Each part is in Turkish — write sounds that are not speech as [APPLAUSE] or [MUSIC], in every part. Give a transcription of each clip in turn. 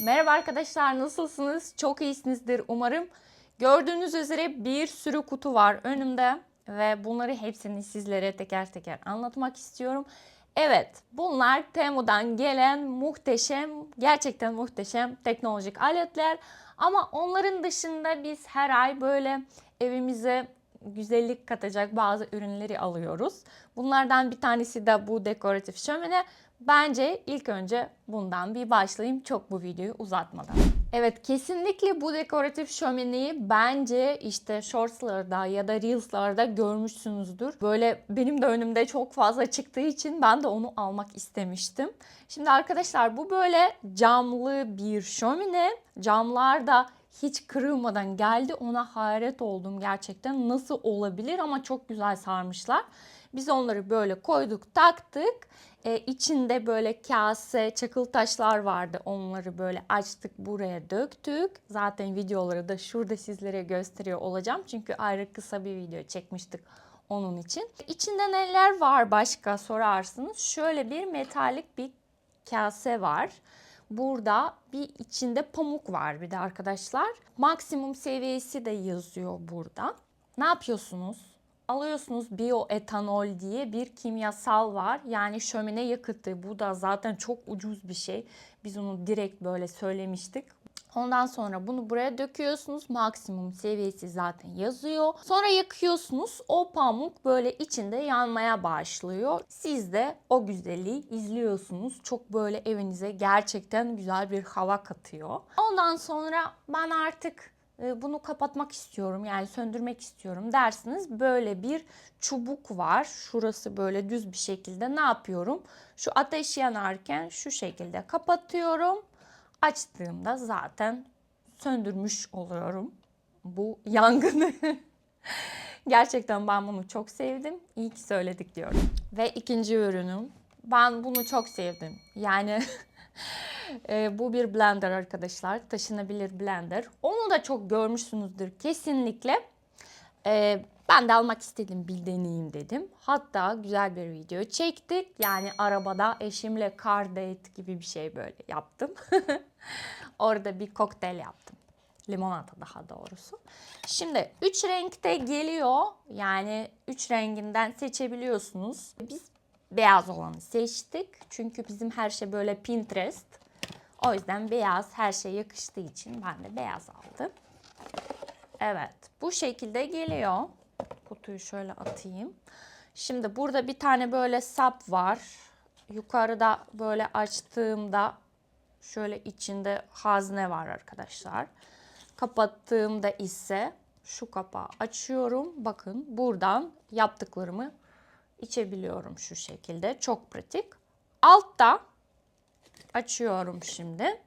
Merhaba arkadaşlar nasılsınız? Çok iyisinizdir umarım. Gördüğünüz üzere bir sürü kutu var önümde ve bunları hepsini sizlere teker teker anlatmak istiyorum. Evet, bunlar Temu'dan gelen muhteşem, gerçekten muhteşem teknolojik aletler. Ama onların dışında biz her ay böyle evimize güzellik katacak bazı ürünleri alıyoruz. Bunlardan bir tanesi de bu dekoratif şömine. Bence ilk önce bundan bir başlayayım çok bu videoyu uzatmadan. Evet kesinlikle bu dekoratif şömineyi bence işte shortslarda ya da reelslarda görmüşsünüzdür. Böyle benim de önümde çok fazla çıktığı için ben de onu almak istemiştim. Şimdi arkadaşlar bu böyle camlı bir şömine. Camlar da hiç kırılmadan geldi. Ona hayret oldum gerçekten. Nasıl olabilir ama çok güzel sarmışlar. Biz onları böyle koyduk, taktık. Ee, içinde böyle kase, çakıl taşlar vardı. Onları böyle açtık, buraya döktük. Zaten videoları da şurada sizlere gösteriyor olacağım. Çünkü ayrı kısa bir video çekmiştik onun için. İçinde neler var başka sorarsınız. Şöyle bir metalik bir kase var. Burada bir içinde pamuk var bir de arkadaşlar. Maksimum seviyesi de yazıyor burada. Ne yapıyorsunuz? Alıyorsunuz bioetanol diye bir kimyasal var. Yani şömine yakıtı. Bu da zaten çok ucuz bir şey. Biz onu direkt böyle söylemiştik. Ondan sonra bunu buraya döküyorsunuz. Maksimum seviyesi zaten yazıyor. Sonra yakıyorsunuz. O pamuk böyle içinde yanmaya başlıyor. Siz de o güzelliği izliyorsunuz. Çok böyle evinize gerçekten güzel bir hava katıyor. Ondan sonra ben artık bunu kapatmak istiyorum yani söndürmek istiyorum dersiniz böyle bir çubuk var. Şurası böyle düz bir şekilde ne yapıyorum? Şu ateş yanarken şu şekilde kapatıyorum. Açtığımda zaten söndürmüş oluyorum bu yangını. [LAUGHS] Gerçekten ben bunu çok sevdim. İyi ki söyledik diyorum. Ve ikinci ürünüm. Ben bunu çok sevdim. Yani [LAUGHS] [LAUGHS] e, bu bir blender arkadaşlar. Taşınabilir blender. Onu da çok görmüşsünüzdür kesinlikle. E, ben de almak istedim bir deneyeyim dedim. Hatta güzel bir video çektik. Yani arabada eşimle car date gibi bir şey böyle yaptım. [LAUGHS] Orada bir kokteyl yaptım. Limonata daha doğrusu. Şimdi 3 renkte geliyor. Yani 3 renginden seçebiliyorsunuz. Biz beyaz olanı seçtik. Çünkü bizim her şey böyle Pinterest. O yüzden beyaz her şey yakıştığı için ben de beyaz aldım. Evet bu şekilde geliyor. Kutuyu şöyle atayım. Şimdi burada bir tane böyle sap var. Yukarıda böyle açtığımda şöyle içinde hazne var arkadaşlar. Kapattığımda ise şu kapağı açıyorum. Bakın buradan yaptıklarımı içebiliyorum şu şekilde. Çok pratik. Altta açıyorum şimdi.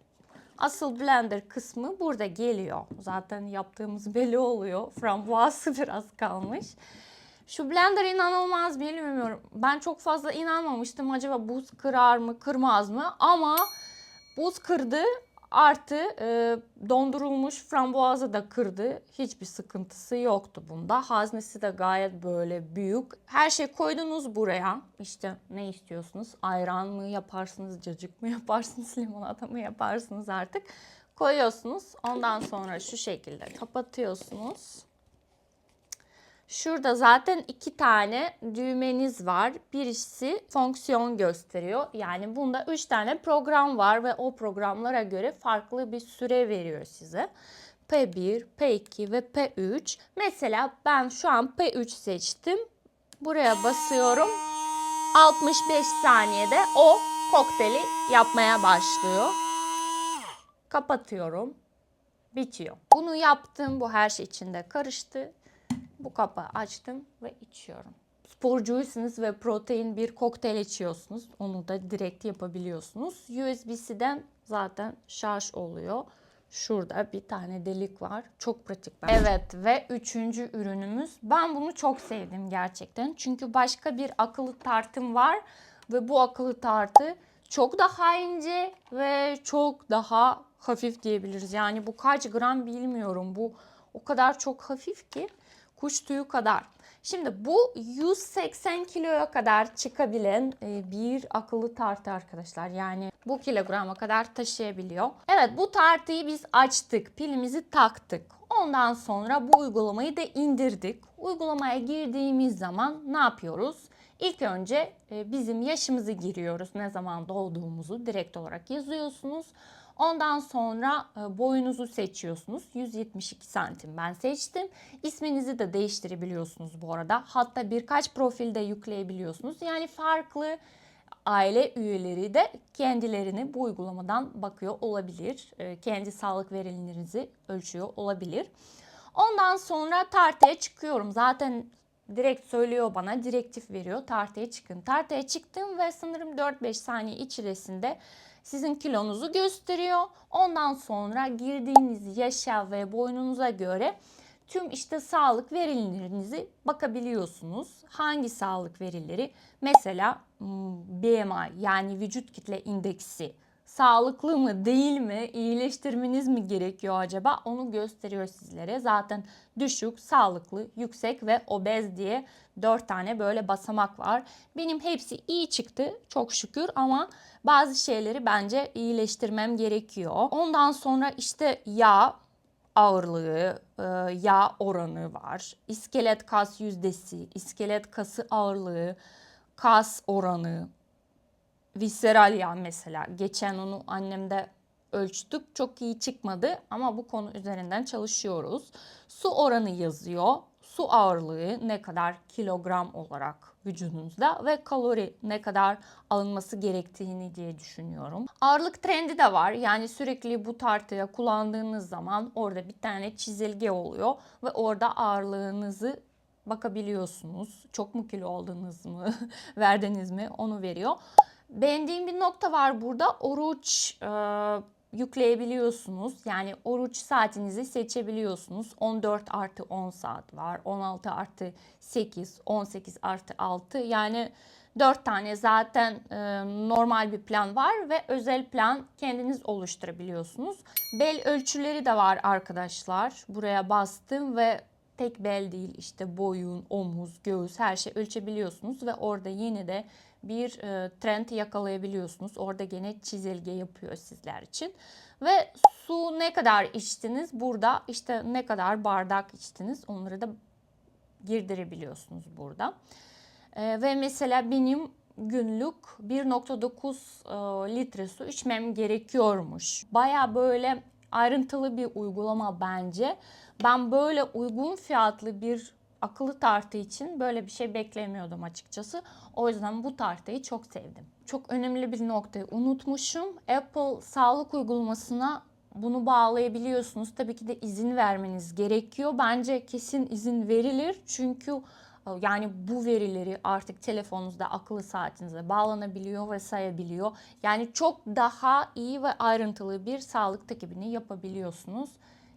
Asıl blender kısmı burada geliyor. Zaten yaptığımız belli oluyor. Frambuazı [LAUGHS] biraz kalmış. Şu blender inanılmaz bilmiyorum. Ben çok fazla inanmamıştım. Acaba buz kırar mı kırmaz mı? Ama buz kırdı. Artı e, dondurulmuş frambuazı da kırdı. Hiçbir sıkıntısı yoktu bunda. Haznesi de gayet böyle büyük. Her şey koydunuz buraya. İşte ne istiyorsunuz? Ayran mı yaparsınız, cacık mı yaparsınız, [LAUGHS] limonata mı yaparsınız artık. Koyuyorsunuz. Ondan sonra şu şekilde kapatıyorsunuz. Şurada zaten iki tane düğmeniz var. Birisi fonksiyon gösteriyor. Yani bunda üç tane program var ve o programlara göre farklı bir süre veriyor size. P1, P2 ve P3. Mesela ben şu an P3 seçtim. Buraya basıyorum. 65 saniyede o kokteyli yapmaya başlıyor. Kapatıyorum. Bitiyor. Bunu yaptım. Bu her şey içinde karıştı. Bu kapağı açtım ve içiyorum. Sporcuysanız ve protein bir kokteyl içiyorsunuz. Onu da direkt yapabiliyorsunuz. USB-C'den zaten şarj oluyor. Şurada bir tane delik var. Çok pratik bence. Evet ve üçüncü ürünümüz. Ben bunu çok sevdim gerçekten. Çünkü başka bir akıllı tartım var. Ve bu akıllı tartı çok daha ince ve çok daha hafif diyebiliriz. Yani bu kaç gram bilmiyorum. Bu o kadar çok hafif ki kuş tüyü kadar. Şimdi bu 180 kiloya kadar çıkabilen bir akıllı tartı arkadaşlar. Yani bu kilograma kadar taşıyabiliyor. Evet bu tartıyı biz açtık. Pilimizi taktık. Ondan sonra bu uygulamayı da indirdik. Uygulamaya girdiğimiz zaman ne yapıyoruz? İlk önce e, bizim yaşımızı giriyoruz. Ne zaman doğduğumuzu direkt olarak yazıyorsunuz. Ondan sonra e, boyunuzu seçiyorsunuz. 172 santim ben seçtim. İsminizi de değiştirebiliyorsunuz bu arada. Hatta birkaç profilde yükleyebiliyorsunuz. Yani farklı aile üyeleri de kendilerini bu uygulamadan bakıyor olabilir. E, Kendi sağlık verilerinizi ölçüyor olabilir. Ondan sonra tartıya çıkıyorum. Zaten direkt söylüyor bana, direktif veriyor. Tartıya çıkın. Tartıya çıktım ve sanırım 4-5 saniye içerisinde sizin kilonuzu gösteriyor. Ondan sonra girdiğiniz yaşa ve boyununuza göre tüm işte sağlık verilerinizi bakabiliyorsunuz. Hangi sağlık verileri? Mesela hmm, BMI yani vücut kitle indeksi sağlıklı mı değil mi, iyileştirmeniz mi gerekiyor acaba onu gösteriyor sizlere. Zaten düşük, sağlıklı, yüksek ve obez diye 4 tane böyle basamak var. Benim hepsi iyi çıktı çok şükür ama bazı şeyleri bence iyileştirmem gerekiyor. Ondan sonra işte yağ ağırlığı, e, yağ oranı var. İskelet kas yüzdesi, iskelet kası ağırlığı, kas oranı, visceral yağ mesela. Geçen onu annemde ölçtük. Çok iyi çıkmadı ama bu konu üzerinden çalışıyoruz. Su oranı yazıyor. Su ağırlığı ne kadar kilogram olarak vücudunuzda ve kalori ne kadar alınması gerektiğini diye düşünüyorum. Ağırlık trendi de var. Yani sürekli bu tartıya kullandığınız zaman orada bir tane çizelge oluyor ve orada ağırlığınızı bakabiliyorsunuz. Çok mu kilo aldınız mı, [LAUGHS] verdiniz mi onu veriyor. Beğendiğim bir nokta var burada. Oruç e, yükleyebiliyorsunuz. Yani oruç saatinizi seçebiliyorsunuz. 14 artı 10 saat var. 16 artı 8, 18 artı 6. Yani 4 tane zaten e, normal bir plan var ve özel plan kendiniz oluşturabiliyorsunuz. Bel ölçüleri de var arkadaşlar. Buraya bastım ve tek bel değil işte boyun, omuz, göğüs her şey ölçebiliyorsunuz ve orada yine de bir e, trend yakalayabiliyorsunuz. Orada gene çizelge yapıyor sizler için. Ve su ne kadar içtiniz burada işte ne kadar bardak içtiniz onları da girdirebiliyorsunuz burada. E, ve mesela benim günlük 1.9 e, litre su içmem gerekiyormuş. Baya böyle ayrıntılı bir uygulama bence. Ben böyle uygun fiyatlı bir akıllı tartı için böyle bir şey beklemiyordum açıkçası. O yüzden bu tartıyı çok sevdim. Çok önemli bir noktayı unutmuşum. Apple sağlık uygulamasına bunu bağlayabiliyorsunuz. Tabii ki de izin vermeniz gerekiyor. Bence kesin izin verilir. Çünkü e, yani bu verileri artık telefonunuzda, akıllı saatinize bağlanabiliyor ve sayabiliyor. Yani çok daha iyi ve ayrıntılı bir sağlık takibini yapabiliyorsunuz.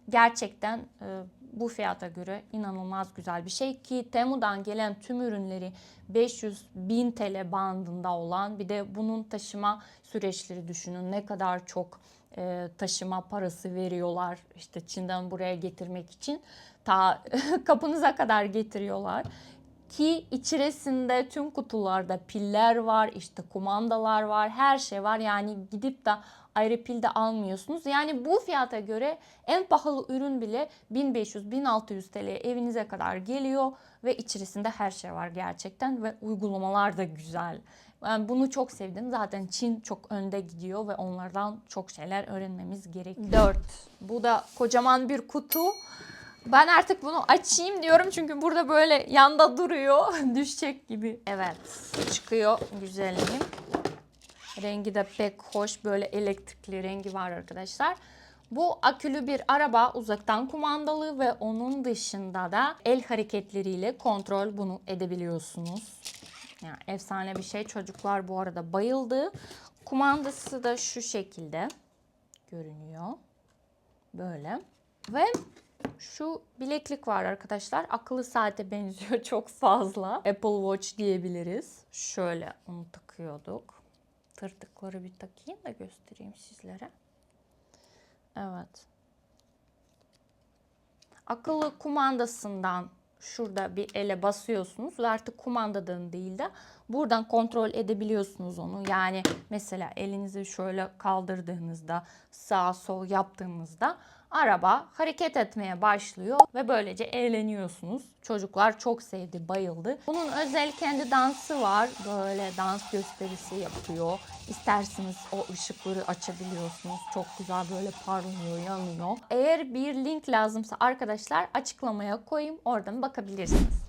Gerçekten e, bu fiyata göre inanılmaz güzel bir şey ki Temu'dan gelen tüm ürünleri 500 bin TL bandında olan bir de bunun taşıma süreçleri düşünün. Ne kadar çok e, taşıma parası veriyorlar işte Çin'den buraya getirmek için. Ta [LAUGHS] kapınıza kadar getiriyorlar ki içerisinde tüm kutularda piller var, işte kumandalar var, her şey var. Yani gidip de ayrı pil de almıyorsunuz. Yani bu fiyata göre en pahalı ürün bile 1500-1600 TL evinize kadar geliyor ve içerisinde her şey var gerçekten ve uygulamalar da güzel. Ben bunu çok sevdim. Zaten Çin çok önde gidiyor ve onlardan çok şeyler öğrenmemiz gerekiyor. 4. Bu da kocaman bir kutu. Ben artık bunu açayım diyorum çünkü burada böyle yanda duruyor. [LAUGHS] Düşecek gibi. Evet çıkıyor güzelliğim. Rengi de pek hoş böyle elektrikli rengi var arkadaşlar. Bu akülü bir araba uzaktan kumandalı ve onun dışında da el hareketleriyle kontrol bunu edebiliyorsunuz. Yani efsane bir şey. Çocuklar bu arada bayıldı. Kumandası da şu şekilde görünüyor. Böyle. Ve şu bileklik var arkadaşlar. Akıllı saate benziyor [LAUGHS] çok fazla. Apple Watch diyebiliriz. Şöyle onu takıyorduk. Tırtıkları bir takayım da göstereyim sizlere. Evet. Akıllı kumandasından şurada bir ele basıyorsunuz ve artık kumandadan değil de buradan kontrol edebiliyorsunuz onu. Yani mesela elinizi şöyle kaldırdığınızda sağ sol yaptığınızda araba hareket etmeye başlıyor ve böylece eğleniyorsunuz. Çocuklar çok sevdi, bayıldı. Bunun özel kendi dansı var. Böyle dans gösterisi yapıyor. İsterseniz o ışıkları açabiliyorsunuz. Çok güzel böyle parlıyor, yanıyor. Eğer bir link lazımsa arkadaşlar açıklamaya koyayım. Oradan bakabilirsiniz.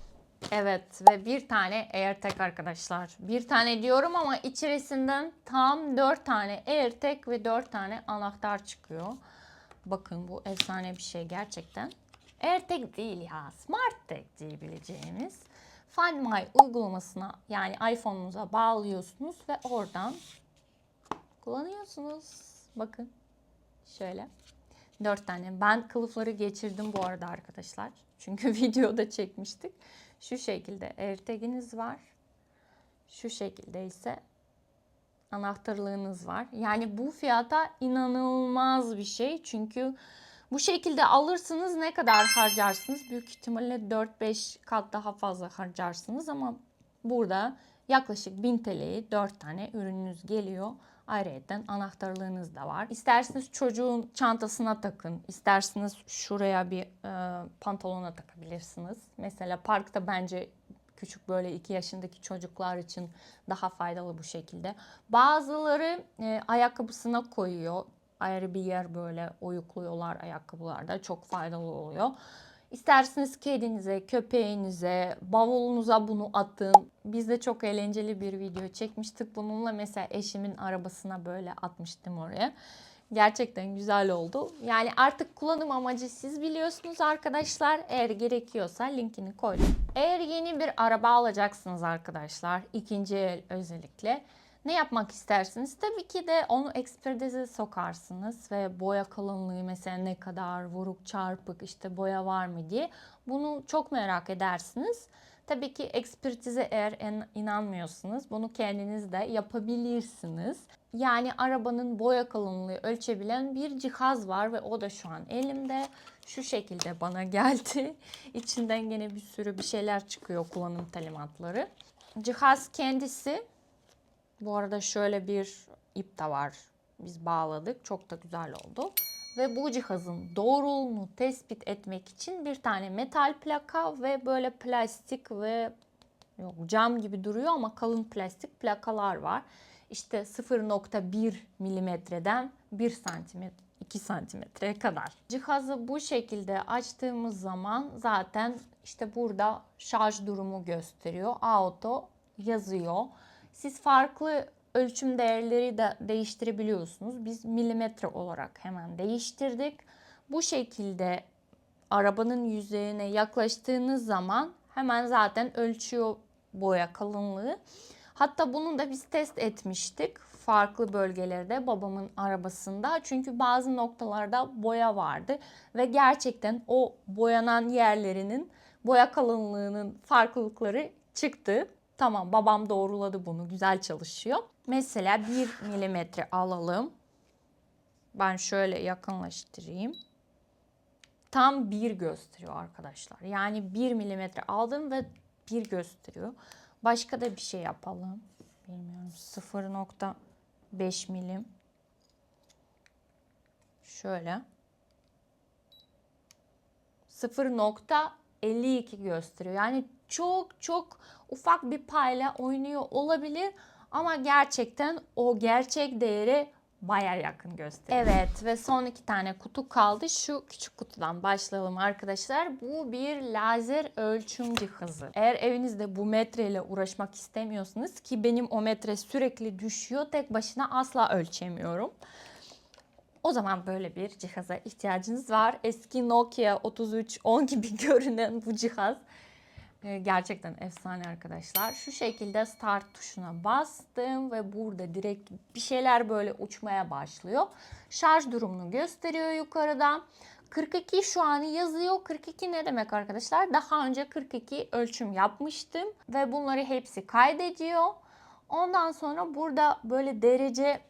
Evet ve bir tane AirTag arkadaşlar. Bir tane diyorum ama içerisinden tam 4 tane AirTag ve 4 tane anahtar çıkıyor. Bakın bu efsane bir şey gerçekten. AirTag değil ya, Smart diyebileceğimiz. Find My uygulamasına yani iPhone'unuza bağlıyorsunuz ve oradan kullanıyorsunuz. Bakın şöyle. Dört tane. Ben kılıfları geçirdim bu arada arkadaşlar. Çünkü [LAUGHS] videoda çekmiştik. Şu şekilde AirTag'iniz var. Şu şekilde ise anahtarlığınız var. Yani bu fiyata inanılmaz bir şey. Çünkü bu şekilde alırsınız ne kadar harcarsınız? Büyük ihtimalle 4-5 kat daha fazla harcarsınız ama burada yaklaşık 1000 TL'ye 4 tane ürününüz geliyor. Ayrıca anahtarlığınız da var. İsterseniz çocuğun çantasına takın. isterseniz şuraya bir e, pantolona takabilirsiniz. Mesela parkta bence küçük böyle 2 yaşındaki çocuklar için daha faydalı bu şekilde. Bazıları e, ayakkabısına koyuyor. Ayrı bir yer böyle oyukluyorlar ayakkabılarda. Çok faydalı oluyor. İsterseniz kedinize, köpeğinize, bavulunuza bunu atın. Biz de çok eğlenceli bir video çekmiştik bununla. Mesela eşimin arabasına böyle atmıştım oraya. Gerçekten güzel oldu. Yani artık kullanım amacı siz biliyorsunuz arkadaşlar. Eğer gerekiyorsa linkini koydum. Eğer yeni bir araba alacaksınız arkadaşlar, ikinci el özellikle ne yapmak istersiniz? Tabii ki de onu ekspertize sokarsınız ve boya kalınlığı mesela ne kadar vuruk çarpık işte boya var mı diye bunu çok merak edersiniz. Tabii ki ekspertize eğer inanmıyorsunuz bunu kendiniz de yapabilirsiniz. Yani arabanın boya kalınlığı ölçebilen bir cihaz var ve o da şu an elimde. Şu şekilde bana [LAUGHS] geldi. İçinden gene bir sürü bir şeyler çıkıyor kullanım talimatları. Cihaz kendisi bu arada şöyle bir ip de var. Biz bağladık. Çok da güzel oldu. Ve bu cihazın doğruluğunu tespit etmek için bir tane metal plaka ve böyle plastik ve yok cam gibi duruyor ama kalın plastik plakalar var. İşte 0.1 milimetreden 1 santimetre 2 santimetreye kadar. Cihazı bu şekilde açtığımız zaman zaten işte burada şarj durumu gösteriyor. Auto yazıyor. Siz farklı ölçüm değerleri de değiştirebiliyorsunuz. Biz milimetre olarak hemen değiştirdik. Bu şekilde arabanın yüzeyine yaklaştığınız zaman hemen zaten ölçüyor boya kalınlığı. Hatta bunu da biz test etmiştik farklı bölgelerde babamın arabasında. Çünkü bazı noktalarda boya vardı ve gerçekten o boyanan yerlerinin boya kalınlığının farklılıkları çıktı. Tamam babam doğruladı bunu. Güzel çalışıyor. Mesela 1 milimetre alalım. Ben şöyle yakınlaştırayım. Tam 1 gösteriyor arkadaşlar. Yani 1 milimetre aldım ve 1 gösteriyor. Başka da bir şey yapalım. Bilmiyorum 0.5 milim. Şöyle. 0.52 gösteriyor. Yani çok çok ufak bir payla oynuyor olabilir ama gerçekten o gerçek değeri baya yakın gösteriyor. Evet ve son iki tane kutu kaldı. Şu küçük kutudan başlayalım arkadaşlar. Bu bir lazer ölçüm cihazı. Eğer evinizde bu metreyle uğraşmak istemiyorsanız ki benim o metre sürekli düşüyor. Tek başına asla ölçemiyorum. O zaman böyle bir cihaza ihtiyacınız var. Eski Nokia 3310 gibi [LAUGHS] görünen bu cihaz gerçekten efsane arkadaşlar. Şu şekilde start tuşuna bastım ve burada direkt bir şeyler böyle uçmaya başlıyor. Şarj durumunu gösteriyor yukarıda. 42 şu an yazıyor. 42 ne demek arkadaşlar? Daha önce 42 ölçüm yapmıştım ve bunları hepsi kaydediyor. Ondan sonra burada böyle derece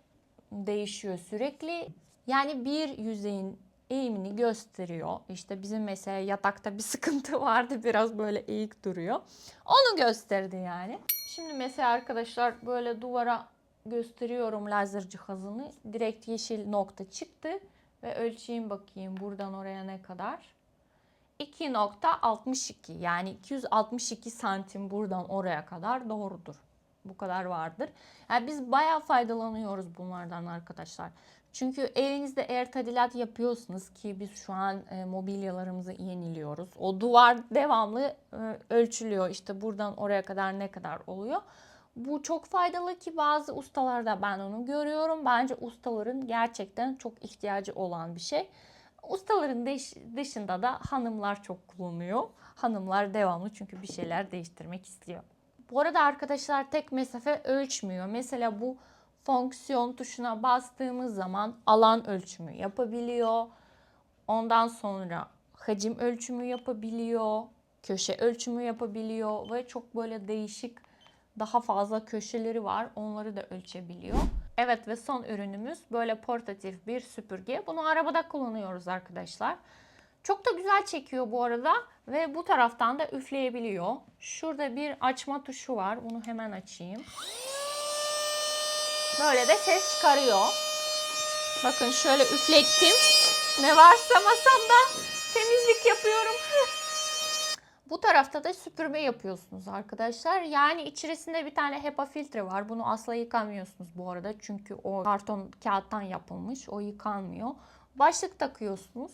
değişiyor sürekli. Yani bir yüzeyin eğimini gösteriyor. İşte bizim mesela yatakta bir sıkıntı [LAUGHS] vardı biraz böyle eğik duruyor. Onu gösterdi yani. Şimdi mesela arkadaşlar böyle duvara gösteriyorum lazer cihazını. Direkt yeşil nokta çıktı ve ölçeyim bakayım buradan oraya ne kadar. 2.62 yani 262 santim buradan oraya kadar doğrudur. Bu kadar vardır. Yani biz bayağı faydalanıyoruz bunlardan arkadaşlar. Çünkü evinizde eğer tadilat yapıyorsunuz ki biz şu an e, mobilyalarımızı yeniliyoruz. O duvar devamlı e, ölçülüyor. İşte buradan oraya kadar ne kadar oluyor. Bu çok faydalı ki bazı ustalarda ben onu görüyorum. Bence ustaların gerçekten çok ihtiyacı olan bir şey. Ustaların dış- dışında da hanımlar çok kullanıyor. Hanımlar devamlı çünkü bir şeyler değiştirmek istiyor. Bu arada arkadaşlar tek mesafe ölçmüyor. Mesela bu fonksiyon tuşuna bastığımız zaman alan ölçümü yapabiliyor. Ondan sonra hacim ölçümü yapabiliyor. Köşe ölçümü yapabiliyor ve çok böyle değişik daha fazla köşeleri var. Onları da ölçebiliyor. Evet ve son ürünümüz böyle portatif bir süpürge. Bunu arabada kullanıyoruz arkadaşlar. Çok da güzel çekiyor bu arada ve bu taraftan da üfleyebiliyor. Şurada bir açma tuşu var. Bunu hemen açayım. Böyle de ses çıkarıyor. Bakın şöyle üflettim. Ne varsa masamda temizlik yapıyorum. [LAUGHS] Bu tarafta da süpürme yapıyorsunuz arkadaşlar. Yani içerisinde bir tane HEPA filtre var. Bunu asla yıkamıyorsunuz bu arada. Çünkü o karton kağıttan yapılmış. O yıkanmıyor. Başlık takıyorsunuz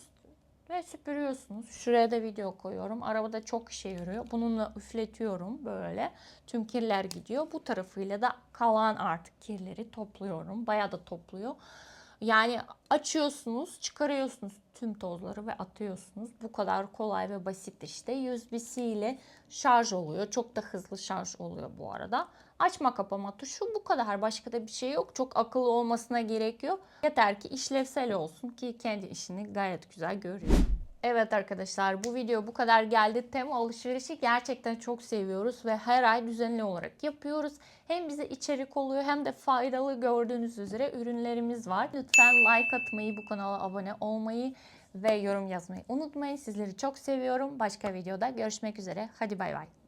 ve süpürüyorsunuz. Şuraya da video koyuyorum. Arabada çok işe yarıyor. Bununla üfletiyorum böyle. Tüm kirler gidiyor. Bu tarafıyla da kalan artık kirleri topluyorum. Bayağı da topluyor. Yani açıyorsunuz, çıkarıyorsunuz tüm tozları ve atıyorsunuz. Bu kadar kolay ve basit işte. USB-C ile şarj oluyor. Çok da hızlı şarj oluyor bu arada. Açma kapama tuşu bu kadar. Başka da bir şey yok. Çok akıllı olmasına gerek yok. Yeter ki işlevsel olsun ki kendi işini gayet güzel görüyor. Evet arkadaşlar bu video bu kadar geldi. Tema alışverişi gerçekten çok seviyoruz ve her ay düzenli olarak yapıyoruz. Hem bize içerik oluyor hem de faydalı gördüğünüz üzere ürünlerimiz var. Lütfen like atmayı, bu kanala abone olmayı ve yorum yazmayı unutmayın. Sizleri çok seviyorum. Başka videoda görüşmek üzere. Hadi bay bay.